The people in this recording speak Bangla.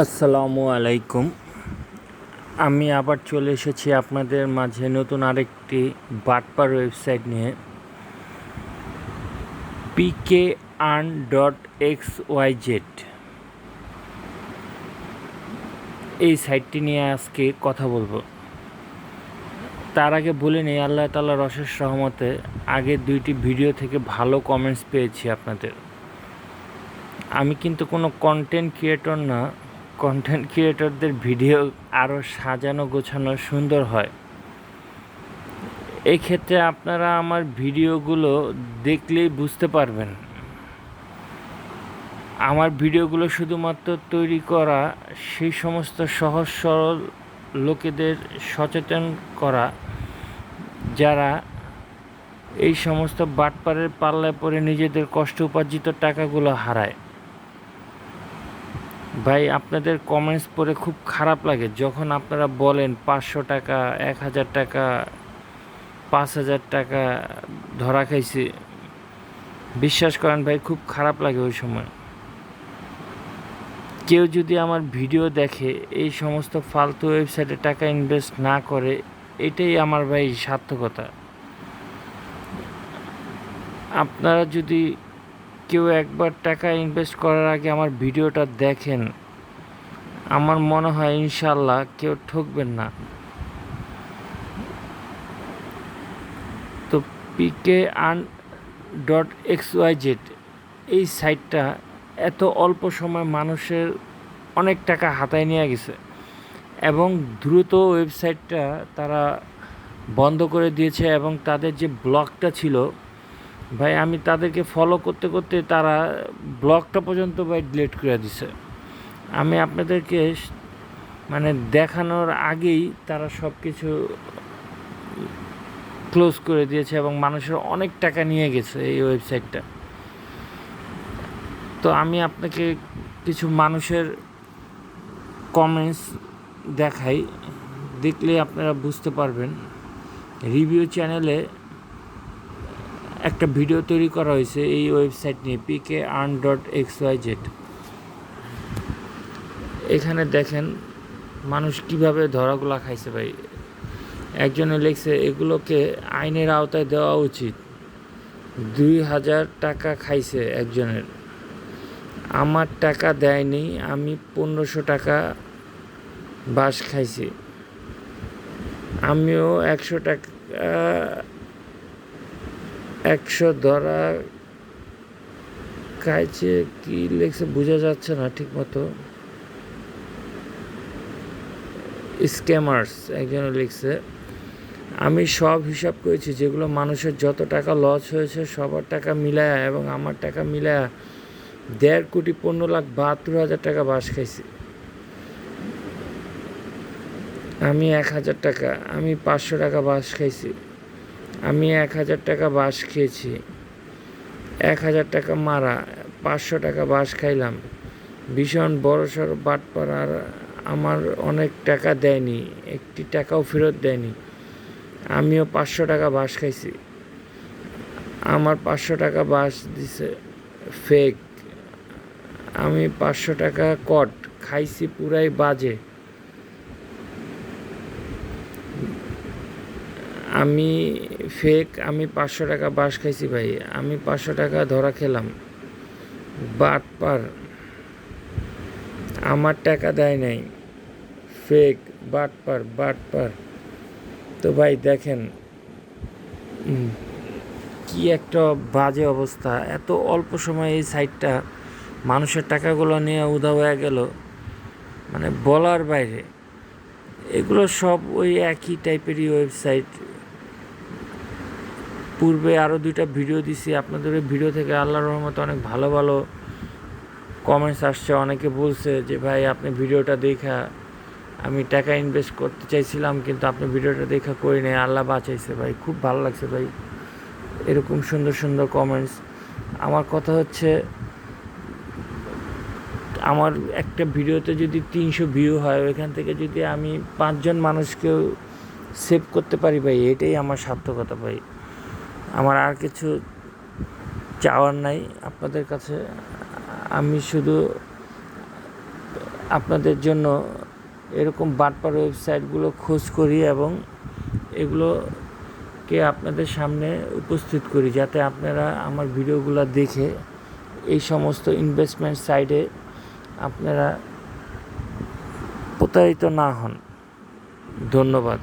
আসসালামু আলাইকুম। আমি আবার চলে এসেছি আপনাদের মাঝে নতুন আরেকটি বাটপার ওয়েবসাইট নিয়ে। PK earn dot X Y Z এই সাইটটি নিয়ে আজকে কথা বলব। তার আগে বলে নিই, আল্লাহ তাল্লাহ রসের সহমতে আগের দুইটি ভিডিও থেকে ভালো কমেন্টস পেয়েছি আপনাদের। আমি কিন্তু কোনো কন্টেন্ট ক্রিয়েটর না। কন্টেন্ট ক্রিয়েটরদের ভিডিও আরও সাজানো, গোছানো সুন্দর হয়। এই ক্ষেত্রে আপনারা আমার ভিডিওগুলো দেখলেই বুঝতে পারবেন। আমার ভিডিওগুলো শুধুমাত্র তৈরি করা, সেই সমস্ত সহজ, সরল লোকেদের সচেতন করা, যারা এই সমস্ত বাটপারের পাল্লায় পরে নিজেদের কষ্ট উপার্জিত টাকাগুলো হারায়। ভাই, আপনাদের কমেন্টস পড়ে খুব খারাপ লাগে। যখন আপনারা বলেন পাঁচশো টাকা, এক হাজার টাকা, পাঁচ হাজার টাকা ধরা খাইছে, বিশ্বাস করেন ভাই, খুব খারাপ লাগে ওই সময়। কেউ যদি আমার ভিডিও দেখে এই সমস্ত ফালতু ওয়েবসাইটে টাকা ইনভেস্ট না করে, এটাই আমার ভাই সার্থকতা। আপনারা যদি কেউ একবার টাকা ইনভেস্ট করার আগে আমার ভিডিওটা দেখেন। আমার মনে হয় ইনশাল্লাহ কেউ ঠকবেন না। তো PK earn dot X Y Z এই সাইটটা এত অল্প সময় মানুষের অনেক টাকা হাতায় নিয়ে গেছে এবং দ্রুত ওয়েবসাইটটা তারা বন্ধ করে দিয়েছে এবং তাদের যে ব্লগটা ছিল ভাই, আমি তাদেরকে ফলো করতে করতে তারা ব্লগটা পর্যন্ত ভাই ডিলিট করে দিছে। আমি আপনাদেরকে মানে দেখানোর আগেই তারা সব কিছু ক্লোজ করে দিয়েছে এবং মানুষের অনেক টাকা নিয়ে গেছে এই ওয়েবসাইটটা তো আমি আপনাকে কিছু মানুষের কমেন্টস দেখাই। দেখলে আপনারা বুঝতে পারবেন। রিভিউ চ্যানেলে একটা ভিডিও তৈরি করা হয়েছে এই ওয়েবসাইট নিয়ে PK earn dot X Y Z এখানে দেখেন মানুষ কীভাবে ধরাগুলা খাইছে ভাই। একজনে লিখছে, এগুলোকে আইনের আওতায় দেওয়া উচিত। দুই হাজার টাকা খাইছে একজনের। আমার টাকা দেয়নি, আমি পনেরোশো টাকা বাস খাইছি। আমিও একশো টাকা একশো ধরা খাইছে কি লেখছে বোঝা যাচ্ছে না ঠিক মতো স্ক্যামার্স একজন লিখছে, আমি সব হিসাব করেছি যেগুলো মানুষের যত টাকা লস হয়েছে সবার টাকা মিলায়া এবং আমার টাকা মিলায়া দেড় কোটি পনেরো লাখ বাহাত্তর হাজার টাকা বাস খাইছি। আমি এক হাজার টাকা, আমি পাঁচশো টাকা বাস খাইছি। আমি এক হাজার টাকা বাস খেয়েছি। এক হাজার টাকা মারা, পাঁচশো টাকা বাস খাইলাম। ভীষণ বড় সড়ো বাটপার আর আমার অনেক টাকা দেয়নি, একটি টাকাও ফেরত দেয়নি। আমিও পাঁচশো টাকা বাস খাইছি। আমার পাঁচশো টাকা বাস দিছে ফেক আমি পাঁচশো টাকা কট খাইছি পুরাই বাজে। আমি ফেক আমি পাঁচশো টাকা বাস খাইছি ভাই। আমি পাঁচশো টাকা ধরা খেলাম। বাট পার। আমার টাকা দেয় নাই। ফেক বাট পার বাট পার। তো ভাই দেখেন কি একটা বাজে অবস্থা। এত অল্প সময় এই সাইটটা মানুষের টাকাগুলো নিয়ে উদা হয়ে গেল। মানে বলার বাইরে। এগুলো সব ওই একই টাইপেরই ওয়েবসাইট পূর্বে আরও দুইটা ভিডিও দিছি। আপনাদের ওই ভিডিও থেকে আল্লাহর রহমতে অনেক ভালো ভালো কমেন্টস আসছে। অনেকে বলছে যে, ভাই, আপনি ভিডিওটা দেখা। আমি টাকা ইনভেস্ট করতে চাইছিলাম, কিন্তু আপনি ভিডিওটা দেখা করি নাই। আল্লাহ বাঁচাইছে ভাই। খুব ভালো লাগছে ভাই। এরকম সুন্দর সুন্দর কমেন্টস আমার কথা হচ্ছে, আমার একটা ভিডিওতে যদি তিনশো ভিউ হয়, ওইখান থেকে যদি আমি পাঁচজন মানুষকেও সেভ করতে পারি ভাই, এটাই আমার সার্থকতা ভাই। আমার আর কিছু চাওয়ার নাই আপনাদের কাছে। আমি শুধু আপনাদের জন্য এরকম বাটপার ওয়েবসাইটগুলো খোঁজ করি এবং এগুলোকে আপনাদের সামনে উপস্থিত করি যাতে আপনারা আমার ভিডিওগুলো দেখে এই সমস্ত ইনভেস্টমেন্ট সাইটে আপনারা প্রতারিত না হন। ধন্যবাদ।